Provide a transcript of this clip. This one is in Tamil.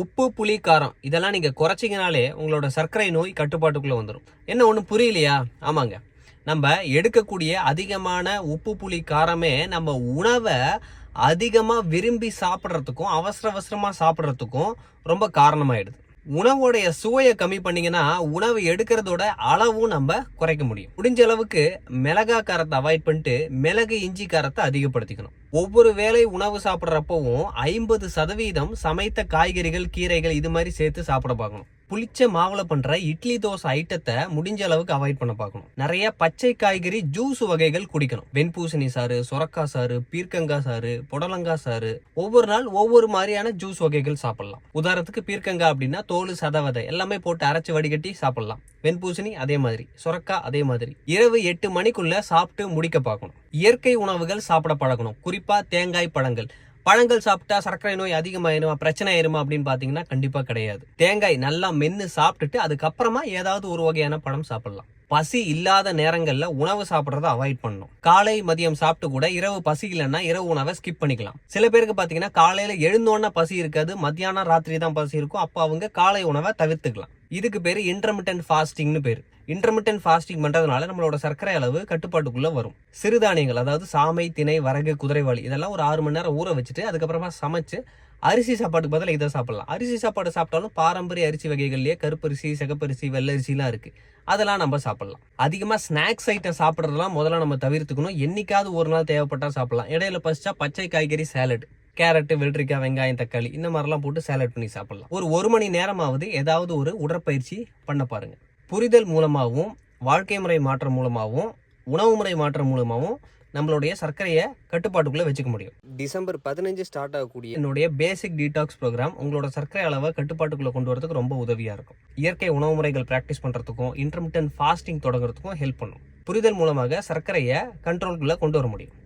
உப்பு புளி காரம் இதெல்லாம் நீங்கள் குறைச்சிங்கனாலே உங்களோட சர்க்கரை நோய் கட்டுப்பாட்டுக்குள்ளே வந்துடும் என்ன ஒன்றும் புரியலையா? ஆமாங்க. நம்ம எடுக்கக்கூடிய அதிகமான உப்பு புளி காரமே நம்ம உணவை அதிகமாக விரும்பி சாப்பிட்றதுக்கும் அவசர அவசரமாக சாப்பிட்றதுக்கும் ரொம்ப காரணமாயிடுது. உணவுடைய சுவையை கம்மி பண்ணீங்கன்னா உணவு எடுக்கிறதோட அளவும் நம்ம குறைக்க முடியும். முடிஞ்ச அளவுக்கு மிளகா காரத்தை அவாய்ட் பண்ணிட்டு மிளகு இஞ்சி காரத்தை அதிகப்படுத்திக்கணும். ஒவ்வொரு வேளை உணவு சாப்பிட்றப்பவும் ஐம்பது சதவீதம் சமைத்த காய்கறிகள் கீரைகள் இது மாதிரி சேர்த்து சாப்பிட பார்க்கணும். புளிச்ச மாவுல பண்ற இட்லி தோசை ஐட்டத்தை முடிஞ்ச அளவுக்கு அவாய்ட் பண்ண பார்க்கணும். நிறைய பச்சை காய்கறி ஜூஸ் வகைகள் குடிக்கணும். வெண்பூசணி சாறு சுரக்காய் சாறு பீர்க்கங்காய் சாறு புடலங்காய் சாறு. ஒவ்வொரு நாள் ஒவ்வொரு மாதிரியான ஜூஸ் வகைகள் சாப்பிடலாம். உதாரணத்துக்கு பீர்க்கங்காய் அப்படின்னா தோல் சதவதை எல்லாமே போட்டு அரைச்சு வடிகட்டி சாப்பிடலாம். வெண்பூசணி அதே மாதிரி சுரக்கா அதே மாதிரி. இரவு எட்டு மணிக்குள்ள சாப்பிட்டு முடிக்க பார்க்கணும். இயற்கை உணவுகள் சாப்பிட பழகணும். குறிப்பா தேங்காய் பழங்கள். பழங்கள் சாப்பிட்டா சர்க்கரை நோய் அதிகமாயிருமா பிரச்சனை ஆயிருமா அப்படின்னு பாத்தீங்கன்னா கண்டிப்பா கிடையாது. தேங்காய் நல்லா மென்று சாப்பிட்டுட்டு அதுக்கப்புறமா ஏதாவது ஒரு வகையான பழம் சாப்பிடலாம். பசி இல்லாத நேரங்களில் உணவு சாப்பிட்றத அவாய்ட் பண்ணணும். காலை மதியம் சாப்பிட்டு கூட இரவு பசி இல்லைன்னா இரவு உணவை ஸ்கிப் பண்ணிக்கலாம். சில பேருக்கு பார்த்தீங்கன்னா காலையில் எழுந்தோன்னா பசி இருக்காது மத்தியானம் ராத்திரி தான் பசி இருக்கும். அப்போ அவங்க காலை உணவை தவிர்த்துக்கலாம். இதுக்கு பேர் இன்டர்மிட்டன்ட் ஃபாஸ்டிங்னு பேர். இன்டர்மிட்டன்ட் ஃபாஸ்டிங் பண்ணுறதுனால நம்மளோட சர்க்கரை அளவு கட்டுப்பாட்டுக்குள்ளே வரும். சிறுதானியங்கள் அதாவது சாமை திணை வரகு குதிரைவாளி இதெல்லாம் ஒரு ஆறு மணி நேரம் ஊற வச்சுட்டு அதுக்கப்புறமா சமைச்சு அரிசி சாப்பாட்டுக்கு பதிலாக இதை சாப்பிடலாம். அரிசி சாப்பாடு சாப்பிட்டாலும் பாரம்பரிய அரிசி வகைகள்லேயே கருப்பரிசி சிகப்பரிசி வெள்ளரிசிலாம் இருக்குது அதெல்லாம் நம்ம சாப்பிடலாம். அதிகமாக ஸ்நாக்ஸ் ஐட்டம் சாப்பிட்றதெல்லாம் முதல்ல நம்ம தவிர்த்துக்கணும். என்றைக்காவது ஒரு நாள் தேவைப்பட்டா சாப்பிடலாம். இடையில பசிச்சா பச்சை காய்கறி சேலட் கேரட்டு வெள்ளரிக்காய் வெங்காயம் தக்காளி இந்த மாதிரிலாம் போட்டு சாலட் பண்ணி சாப்பிடலாம். ஒரு ஒரு மணி நேரமாவது ஏதாவது ஒரு உடற்பயிற்சி பண்ண பாருங்க. புரிதல் மூலமாகவும் வாழ்க்கை முறை மாற்றம் மூலமாகவும் உணவு முறை மாற்றம் மூலமாகவும் நம்மளுடைய சர்க்கரையை கட்டுப்பாட்டுக்குள்ள வச்சுக்க முடியும். டிசம்பர் பதினஞ்சு ஸ்டார்ட் ஆகக்கூடிய என்னுடைய பேசிக் டீடாக்ஸ் ப்ரோக்ராம் உங்களோட சர்க்கரை அளவை கட்டுப்பாட்டுக்குள்ள கொண்டு வரதுக்கு ரொம்ப உதவியா இருக்கும். இயற்கை உணவு முறைகள் பிராக்டிஸ் பண்றதுக்கும் இன்டர்மிட்டன்ட் ஃபாஸ்டிங் தொடங்குறதுக்கும் ஹெல்ப் பண்ணும். புரிதல் மூலமாக சர்க்கரையை கண்ட்ரோலுக்குள்ள கொண்டு வர முடியும்.